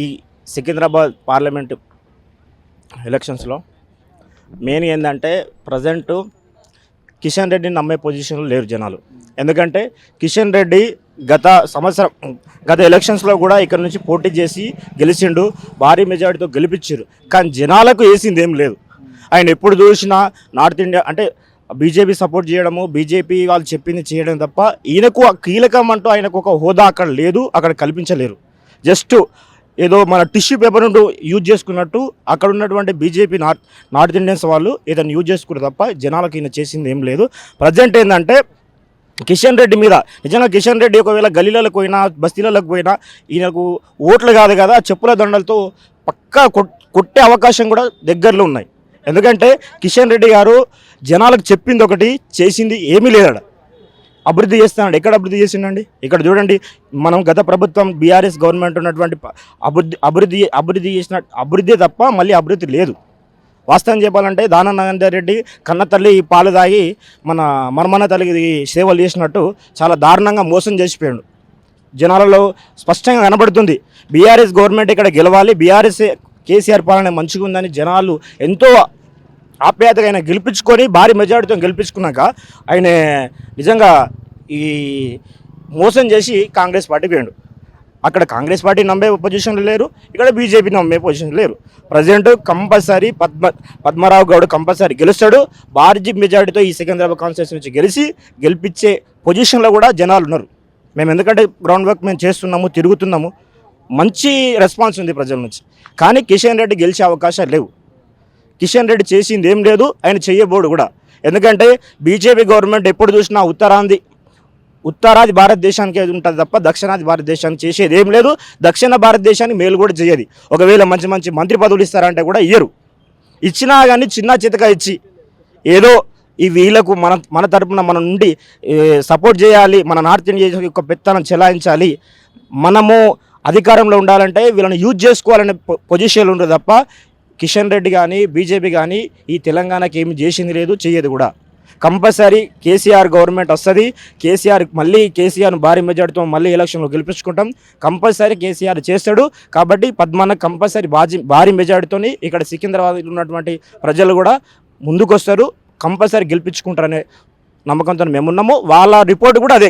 ఈ సికింద్రాబాద్ పార్లమెంట్ ఎలక్షన్స్లో మెయిన్ ఏంటంటే ప్రజెంట్ కిషన్ రెడ్డిని నమ్మే పొజిషన్లో లేరు జనాలు. ఎందుకంటే కిషన్ రెడ్డి గత సంవత్సరం గత ఎలక్షన్స్లో కూడా ఇక్కడ నుంచి పోటీ చేసి గెలిచిండు భారీ మెజారిటీతో గెలిపించారు. కానీ జనాలకు వేసింది ఏం లేదు. ఆయన ఎప్పుడు చూసినా నార్త్ ఇండియా అంటే బీజేపీ సపోర్ట్ చేయడము బీజేపీ వాళ్ళు చెప్పింది చేయడం తప్ప ఈయనకు ఆ కీలకం అంటూ ఆయనకు ఒక హోదా అక్కడ లేదు అక్కడ కల్పించలేరు. జస్ట్ ఏదో మన టిష్యూ పేపర్ నుండి యూజ్ చేసుకున్నట్టు అక్కడ ఉన్నటువంటి బీజేపీ నార్త్ నార్త్ ఇండియన్స్ వాళ్ళు ఏదైనా యూజ్ చేసుకున్నారు తప్ప జనాలకు ఈయన చేసింది ఏం లేదు. ప్రజెంట్ ఏంటంటే కిషన్ రెడ్డి మీద నిజంగా కిషన్ రెడ్డి ఒకవేళ గలీలకు పోయినా బస్తీలకు పోయినా ఈయనకు ఓట్లు కాదు కదా చెప్పుల దండలతో పక్కా కొట్- కొట్టే అవకాశం కూడా దగ్గరలో ఉన్నాయి. ఎందుకంటే కిషన్ రెడ్డి గారు జనాలకు చెప్పింది ఒకటి చేసింది ఏమీ లేదడ అభివృద్ధి చేస్తున్నాడు. ఎక్కడ అభివృద్ధి చేసిండండి? ఇక్కడ చూడండి మనం గత ప్రభుత్వం బీఆర్ఎస్ గవర్నమెంట్ ఉన్నటువంటి అభివృద్ధి అభివృద్ధి అభివృద్ధి చేసిన అభివృద్ధి తప్ప మళ్ళీ అభివృద్ధి లేదు. వాస్తవం చెప్పాలంటే దాన నరేందర్ రెడ్డి కన్న తల్లి పాలు తాగి మన మర్మన్న తల్లికి సేవలు చేసినట్టు చాలా దారుణంగా మోసం చేసిపోయాడు. జనాలలో స్పష్టంగా కనబడుతుంది బీఆర్ఎస్ గవర్నమెంట్ ఇక్కడ గెలవాలి బీఆర్ఎస్ కేసీఆర్ పాలన మంచిగా ఉందని జనాలు ఎంతో ఆప్యాయతగా ఆయన గెలిపించుకొని భారీ మెజారిటీతో గెలిపించుకున్నాక ఆయన నిజంగా ఈ మోసం చేసి కాంగ్రెస్ పార్టీ పోయాడు. అక్కడ కాంగ్రెస్ పార్టీ నమ్మే పొజిషన్లో లేరు ఇక్కడ బీజేపీ నమ్మే పొజిషన్లు లేరు. Present compulsory Padma Padmarao Goud compulsory గెలుస్తాడు. భారీ మెజారిటీతో ఈ సికింద్రాబాద్ కాన్స్టిట్యూన్సీ నుంచి గెలిచి గెలిపించే పొజిషన్లో కూడా జనాలు ఉన్నారు. మేము ఎందుకంటే గ్రౌండ్ వర్క్ మేము చేస్తున్నాము తిరుగుతున్నాము. మంచి రెస్పాన్స్ ఉంది ప్రజల నుంచి. కానీ కిషన్ రెడ్డి గెలిచే అవకాశాలు లేవు. కిషన్ రెడ్డి చేసింది ఏం లేదు ఆయన చేయబోడు కూడా. ఎందుకంటే బీజేపీ గవర్నమెంట్ ఎప్పుడు చూసినా ఉత్తరాంది ఉత్తరాది భారతదేశానికి ఉంటుంది తప్ప దక్షిణాది భారతదేశానికి చేసేది ఏం లేదు. దక్షిణ భారతదేశానికి మేలు కూడా చేయదు. ఒకవేళ మంచి మంచి మంత్రి పదవులు ఇస్తారంటే కూడా ఇయ్యరు. ఇచ్చినా కానీ చిన్న చితక ఇచ్చి ఏదో ఈ వీళ్ళకు మన మన తరపున మన నుండి సపోర్ట్ చేయాలి మన నార్త్ ఇండియా యొక్క పెత్తనం చెలాయించాలి. మనము అధికారంలో ఉండాలంటే వీళ్ళని యూజ్ చేసుకోవాలనే పొజిషన్లు ఉండదు తప్ప కిషన్ రెడ్డి కానీ బీజేపీ కానీ ఈ తెలంగాణకి ఏమి చేసింది లేదు చేయదు కూడా. కంపల్సరీ కేసీఆర్ గవర్నమెంట్ వస్తుంది. కేసీఆర్ మళ్ళీ కేసీఆర్ భారీ మెజార్టీతో మళ్ళీ ఎలక్షన్లో గెలిపించుకుంటాం. కంపల్సరీ కేసీఆర్ చేస్తాడు. కాబట్టి పద్మన్న కంపల్సరీ బాజీ భారీ మెజార్టీతోని ఇక్కడ సికింద్రాబాద్లో ఉన్నటువంటి ప్రజలు కూడా ముందుకొస్తారు. కంపల్సరీ గెలిపించుకుంటారనే నమ్మకంతో మేమున్నాము. వాళ్ళ రిపోర్ట్ కూడా అదే.